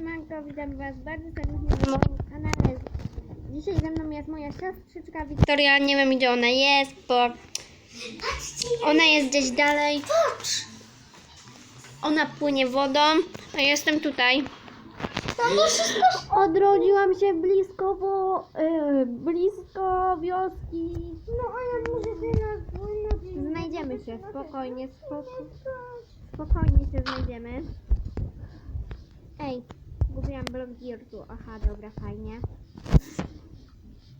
siemanko, witam was bardzo serdecznie na moim kanale. Dzisiaj ze mną jest moja siostrzyczka Wiktoria, nie wiem gdzie ona jest, bo ona jest gdzieś dalej. Ona płynie wodą, a ja jestem tutaj. Odrodziłam się blisko, bo yy, blisko wioski. No ale może teraz płynąć. Znajdziemy się, spokojnie, spoko- spokojnie się znajdziemy. Ej, gubiłam blok dirtu. Aha, dobra, fajnie.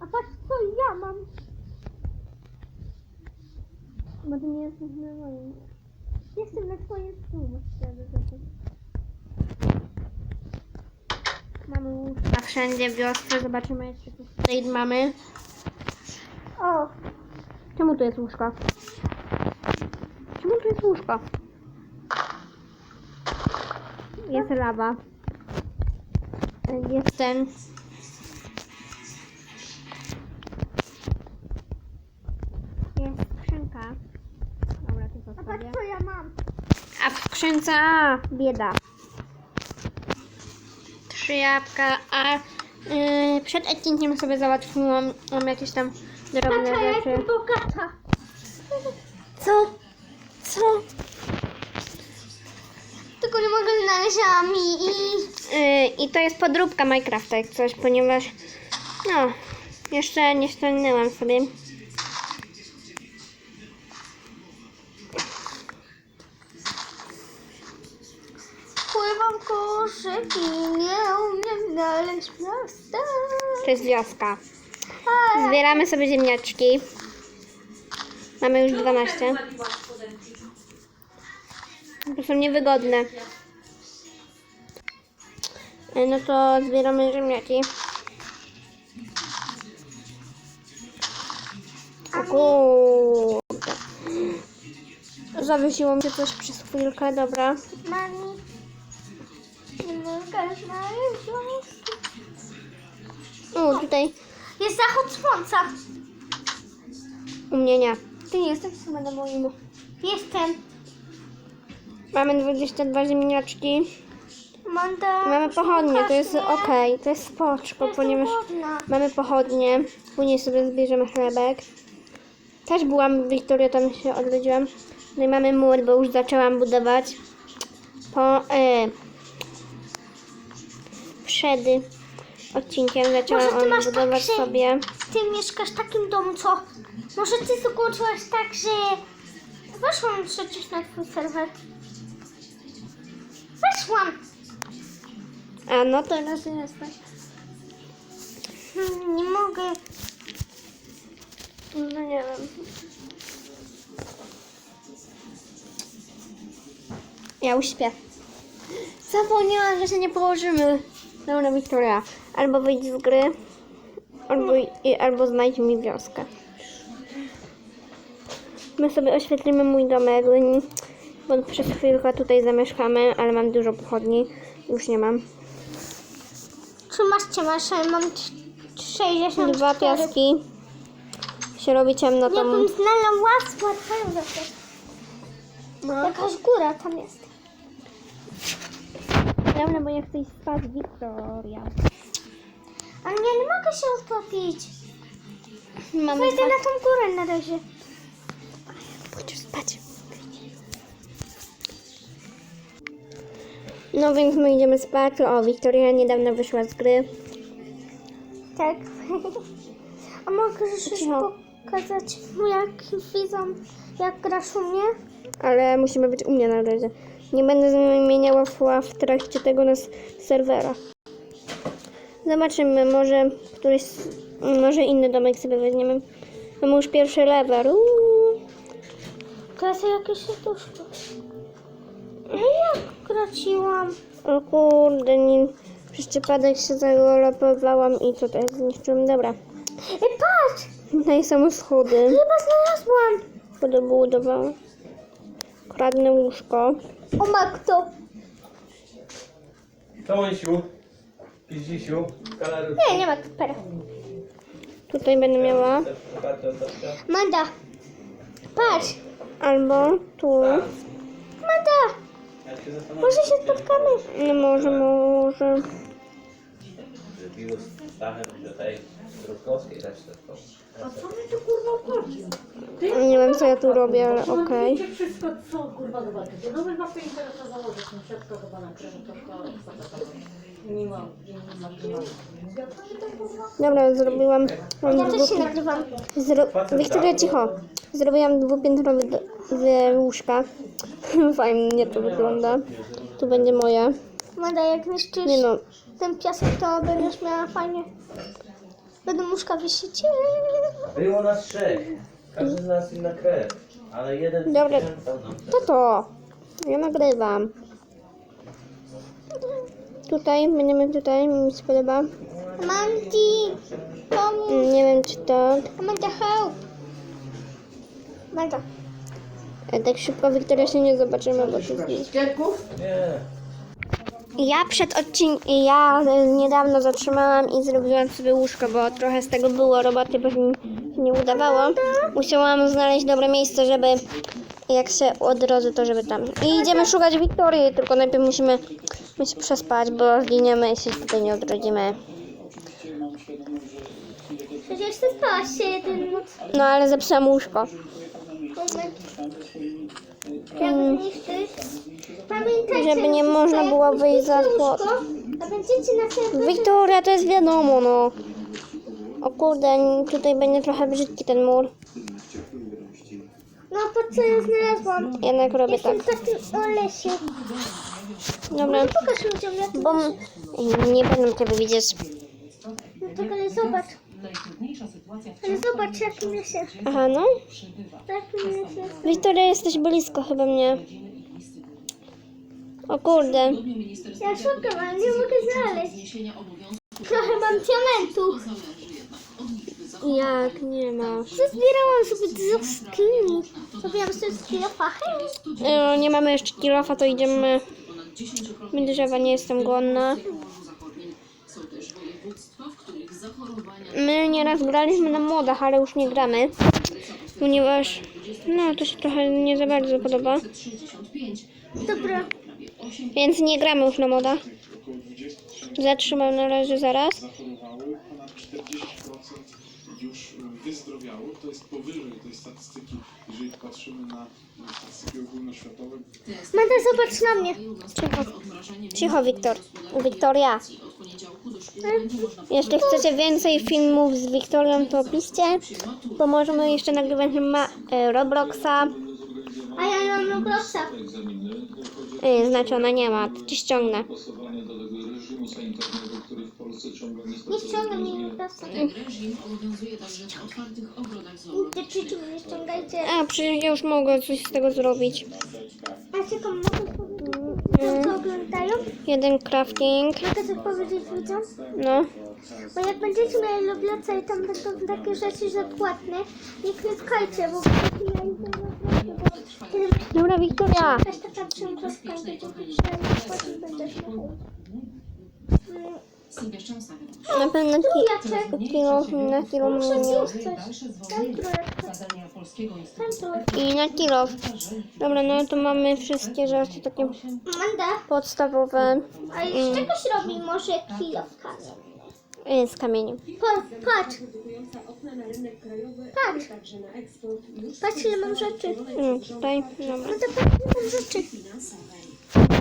A patrz co ja mam. Bo ty nie jesteś na moim. Jestem na twoim stół. Mamy łóżka wszędzie w wiosce. Zobaczymy jeszcze co tutaj mamy. O, Czemu tu jest łóżko? Czemu tu jest łóżko? Jest lawa. Jest ten. Jest skrzynka. Dobra, to a patrz zostawię. co ja mam. A w skrzynce a, bieda. Trzy jabłka, a yy, przed odcinkiem sobie załatwiłam mam jakieś tam drobne Tata, ja rzeczy. jestem bogata. Co? Co? Tylko nie mogę znaleźć ami i... Yy, I to jest podróbka Minecrafta jak coś, ponieważ no, jeszcze nie ściągnęłam sobie. Pływam koszyki, nie umiem znaleźć miasta. To jest wioska. Zbieramy sobie ziemniaczki. Mamy już 12. Są niewygodne. E, No to zbieramy ziemniaki. O kurde. Zawiesiło mi się coś przez chwilkę, dobra. Mami. O, tutaj Jest zachód słońca. u mnie nie. Ty nie jesteś chyba na moim. Jestem. Mamy 22 ziemniaczki. Mamy pochodnie, to jest ok, to jest spoczko, ponieważ mamy pochodnie. Później sobie zbierzemy chlebek. Też byłam w Wiktoria, tam się odwiedziłam. No i mamy mur, bo już zaczęłam budować. Po e, przed odcinkiem zaczęłam Może ty on masz tak, budować że- sobie. Ty mieszkasz w takim domu, co? Może ty zakończyłaś tak, że weszłam przecież na twój serwer. Weszłam. A no teraz jesteś. Hmm, nie mogę. No nie wiem. Ja już śpię. Zapomniałam, że się nie położymy. Dobra, Wiktoria. Albo wyjdź z gry, albo, i, albo znajdź mi wioskę. My sobie oświetlimy mój domek, bo przez chwilkę tutaj zamieszkamy, ale mam dużo pochodni. Już nie mam. Czy masz cię masz? Ja mam c- 64. Dwa piaski. Się robi ciemno, Ja to... bym znalazła twoją wioskę. No. Jakaś góra tam jest. Dobra, bo ja chcę iść spać, Wiktoria. Ale ja nie mogę się utopić. Mamy Wejdę spać. na tą górę na razie. No więc my idziemy spać. O, Wiktoria niedawno wyszła z gry. Tak. A możesz już Cicho. pokazać, jak widzą, jak grasz u mnie? Ale musimy być u mnie na razie. Nie będę zmieniała sła w trakcie tego na serwera. Zobaczymy, może któryś, może inny domek sobie weźmiemy. Mamy już pierwszy level. Uuu. Klasy jakieś serduszko. No jak kraciłam? O kurde, nie, przez przypadek się zagolopowałam i tutaj zniszczyłam. Dobra. Ej, patrz! Tutaj są schody. Chyba znalazłam. Podobudowałam. Kradnę łóżko. O matko. Tomusiu, Piździsiu, kalaru. Nie, nie ma kapera. Tutaj będę miała. Manda. Patrz. Albo tu. Manda. Może się spotkamy. No może, może. może. Biło z dachem do tej Rutkowskiej też. A co mi tu kurwa chodzi? Nie wiem co ja tu robię, ale okej. Okej. wszystko, co kurwa zobaczycie. No no siatka chyba na kraju, to szkoda, nie mam, mam. Ja to kurwa? Dobra, zrobiłam. Mam Ja też się nagrywam. Zro... Wiktoria, cicho. Zrobiłam dwupiętrowe łóżka. Fajnie to wygląda. Tu będzie moje. Mada, jak niszczysz Nie no, ten piasek, to będziesz miała fajnie. Będą muszka wisieć. Było nas trzech. Każdy z nas inna krew. Ale jeden Dobra. to to. Ja nagrywam. Tutaj, będziemy tutaj, mi się podoba. Mandy, pomóż. Nie wiem czy to... Amanda, help. Manda. e, Tak szybko Wiktoria się nie zobaczymy, bo to jest... Nie. Ja przed odcinkiem, ja e, niedawno zatrzymałam i zrobiłam sobie łóżko, bo trochę z tego było roboty, bo mi się nie udawało. Musiałam znaleźć dobre miejsce, żeby jak się odrodzę, to żeby tam. I idziemy szukać Wiktorii, tylko najpierw musimy my się przespać, bo zginiemy, jeśli tutaj nie odrodzimy. Przecież ty spałaś się jeden noc. No ale zepsułam łóżko. Jak zniszczysz. Pamiętajcie, Żeby nie można było wyjść za płot. A będziecie na sobie... Wiktoria, to jest wiadomo, no. O kurde, tutaj będzie trochę brzydki ten mur. No po co ja znalazłam? Jednak robię tak. Jestem takim o lesie. Dobra, Pokaż ludziom jak... bo m- nie będą ciebie widzieć. No tak, ale zobacz. Ale zobacz jakim lesie. Aha, no. Lesie. Wiktoria, jesteś blisko chyba mnie. O kurde. Ja szukam, ale nie mogę znaleźć. Trochę mam diamentu. Jak nie ma? Zbierałam sobie dużo skini. Zrobiłam sobie skillofachy. E, nie mamy jeszcze kilofa, to idziemy. My drzewa, nie jestem głodna. My nieraz graliśmy na modach, ale już nie gramy. Ponieważ, no to się trochę nie za bardzo podoba. Dobra. Więc nie gramy już na modach. Zatrzymam na razie zaraz. zachorowały, ponad 40% już wyzdrowiało. To jest powyżej tej statystyki, jeżeli patrzymy na na statystyki ogólnoświatowe. Manda, zobacz na mnie. Cicho, Cicho Wiktor. Wiktoria. Jeśli chcecie więcej filmów z Wiktorią, to piszcie. Bo możemy jeszcze nagrywać ma e, Robloxa. A ja mam Robloxa. E, znaczy ona nie ma, to ci ściągnę. Polsce ciągle Nie niestety ściągaj mi Robloxa. Reżim obowiązuje także w otwartych ogrodach zoologicznych. Te przyciąg nie ściągajcie. A, przecież ja już mogę coś z tego zrobić. A czekam, mogę powiedzieć co oglądają? Jeden crafting. Mogę coś powiedzieć ludziom? No. Bo jak będziecie mieli Robloxa i tam będą takie rzeczy, że płatne, nie klikajcie, bo kiedy Dobra, Wiktoria. jakaś taka przemkowska, będziecie klikali, potem będziesz miał. Szczęsna Na pewno ki Jacek, kilo, na trójkę. I na kilo. Dobra, no to mamy wszystkie rzeczy takie podstawowe a z czegoś robi może kilo w e, z kamieniem. Patrz, patrz. Patrz ile mam rzeczy. Mm, tutaj, dobra. No to patrz ile mam rzeczy.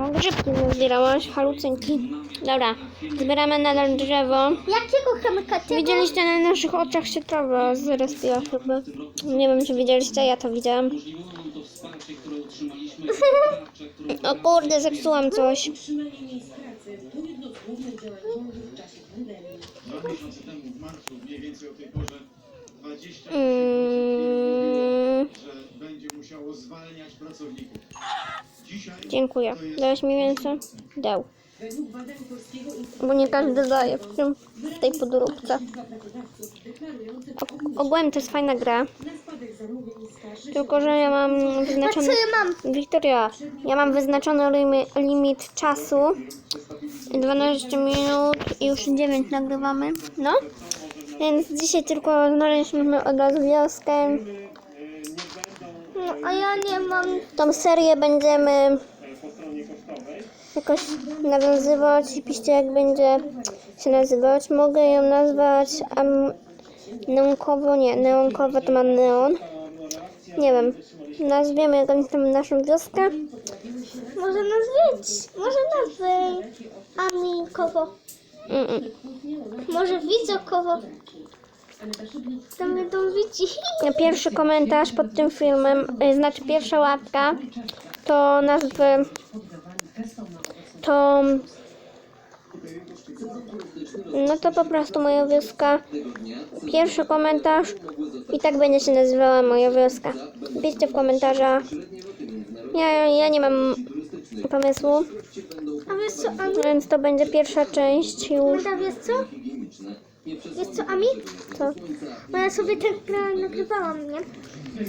O, grzybki zbierałaś, halucynki. Dobra, zbieramy nadal drzewo. Jakiego chomika tego? Widzieliście na naszych oczach się trawa zrespiła chyba. Nie wiem, czy widzieliście, ja to widziałam. O kurde, zepsułam coś. Dwa miesiące temu w marcu, mniej więcej o tej porze, 20 Mm, że będzie musiało zwalniać pracowników. Dzisiaj dziękuję. Dałeś mi mięso? Dał. Bo nie każdy daje w, tym, w tej podróbce. Ogółem to jest fajna gra. Tylko, że ja mam wyznaczony... co ja mam. Wiktoria, ja mam wyznaczony limi, limit czasu 12 minut i już 9 nagrywamy. No, więc dzisiaj tylko znaleźliśmy od razu wioskę. No, a ja nie mam. Tą serię będziemy jakoś nawiązywać i piszcie jak będzie się nazywać. Mogę ją nazwać neonkowo, nie, neonkowo to ma neon. Nie wiem, nazwiemy jakąś tam naszą wioskę. Może nazwać, może nazwę Amikowo. Może Widzokowo. Tam będą widzi. Pierwszy komentarz pod tym filmem, y, znaczy pierwsza łapka, to nazwę, to, no to po prostu moja wioska. Pierwszy komentarz i tak będzie się nazywała moja wioska. Piszcie w komentarzach. Ja, ja nie mam pomysłu, A wiesz co, Ami? więc to będzie pierwsza część już. Menda, wiesz co? Wiesz co, Ami? Co? Bo ja sobie tak nagrywałam, nie?